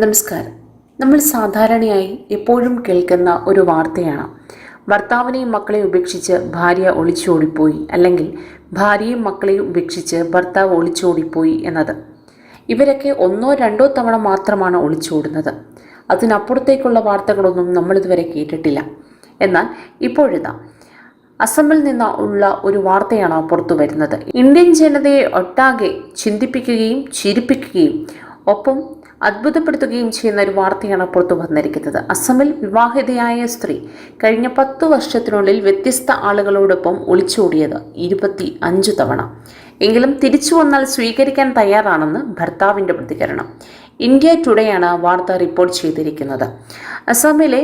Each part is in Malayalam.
നമസ്കാരം. നമ്മൾ സാധാരണയായി എപ്പോഴും കേൾക്കുന്ന ഒരു വാർത്തയാണ്. ഭർത്താവിനെയും മക്കളെയും ഉപേക്ഷിച്ച് ഭാര്യ ഒളിച്ചോടിപ്പോയി അല്ലെങ്കിൽ ഭാര്യയും മക്കളെയും ഉപേക്ഷിച്ച് ഭർത്താവ് ഒളിച്ചോടിപ്പോയി എന്നത്. ഇവരൊക്കെ ഒന്നോ രണ്ടോ തവണ മാത്രമാണ് ഒളിച്ചോടുന്നത്. അതിനപ്പുറത്തേക്കുള്ള വാർത്തകളൊന്നും നമ്മളിതുവരെ കേട്ടിട്ടില്ല. എന്നാൽ ഇപ്പോഴിതാ അസമിൽ നിന്ന് ഉള്ള ഒരു വാർത്തയാണ് പുറത്തു വരുന്നത്. ഇന്ത്യൻ ജനതയെ ഒട്ടാകെ ചിന്തിപ്പിക്കുകയും ചിരിപ്പിക്കുകയും ഒപ്പം അത്ഭുതപ്പെടുത്തുകയും ചെയ്യുന്ന ഒരു വാർത്തയാണ് പുറത്തു വന്നിരിക്കുന്നത് അസമിൽ വിവാഹിതയായ സ്ത്രീ കഴിഞ്ഞ പത്തു വർഷത്തിനുള്ളിൽ വ്യത്യസ്ത ആളുകളോടൊപ്പം ഒളിച്ചോടിയത് ഇരുപത്തി അഞ്ച് തവണ. എങ്കിലും തിരിച്ചു വന്നാൽ സ്വീകരിക്കാൻ തയ്യാറാണെന്ന് ഭർത്താവിന്റെ പ്രതികരണം. ഇന്ത്യ ടുഡേയാണ് വാർത്ത റിപ്പോർട്ട് ചെയ്തിരിക്കുന്നത്. അസമിലെ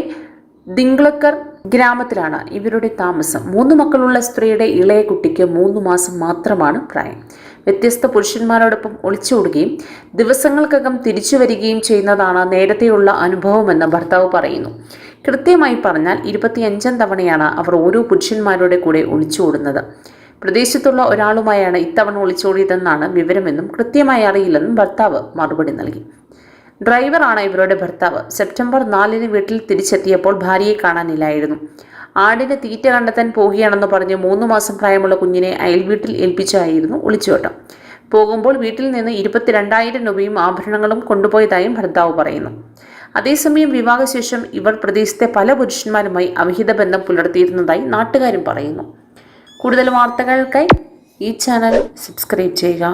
ദിങ്ക്ലക്കർ ഗ്രാമത്തിലാണ് ഇവരുടെ താമസം. മൂന്ന് മക്കളുള്ള സ്ത്രീയുടെ ഇളയ കുട്ടിക്ക് മൂന്ന് മാസം മാത്രമാണ് പ്രായം. വ്യത്യസ്ത പുരുഷന്മാരോടൊപ്പം ഒളിച്ചോടുകയും ദിവസങ്ങൾക്കകം തിരിച്ചു വരികയും ചെയ്യുന്നതാണ് നേരത്തെയുള്ള അനുഭവമെന്ന് ഭർത്താവ് പറയുന്നു. കൃത്യമായി പറഞ്ഞാൽ ഇരുപത്തിയഞ്ചാം തവണയാണ് അവർ ഓരോ പുരുഷന്മാരുടെ കൂടെ ഒളിച്ചോടുന്നത്. പ്രദേശത്തുള്ള ഒരാളുമായാണ് ഇത്തവണ ഒളിച്ചോടിയതെന്നാണ് വിവരമെന്നും കൃത്യമായി അറിയില്ലെന്നും ഭർത്താവ് മറുപടി നൽകി. ഡ്രൈവറാണ് ഇവരുടെ ഭർത്താവ്. സെപ്റ്റംബർ നാലിന് വീട്ടിൽ തിരിച്ചെത്തിയപ്പോൾ ഭാര്യയെ കാണാനില്ലായിരുന്നു ആടിന് തീറ്റ കണ്ടെത്താൻ പോവുകയാണെന്ന് പറഞ്ഞ് മൂന്ന് മാസം പ്രായമുള്ള കുഞ്ഞിനെ അയൽവീട്ടിൽ ഏൽപ്പിച്ചായിരുന്നു ഒളിച്ചുവട്ടം. പോകുമ്പോൾ വീട്ടിൽ നിന്ന് ഇരുപത്തിരണ്ടായിരം രൂപയും ആഭരണങ്ങളും കൊണ്ടുപോയതായും ഭർത്താവ് പറയുന്നു. അതേസമയം വിവാഹശേഷം ഇവർ പ്രദേശത്തെ പല പുരുഷന്മാരുമായി അവിഹിത ബന്ധം പുലർത്തിയിരുന്നതായി നാട്ടുകാരും പറയുന്നു. കൂടുതൽ വാർത്തകൾക്കായി ഈ ചാനൽ സബ്സ്ക്രൈബ് ചെയ്യുക.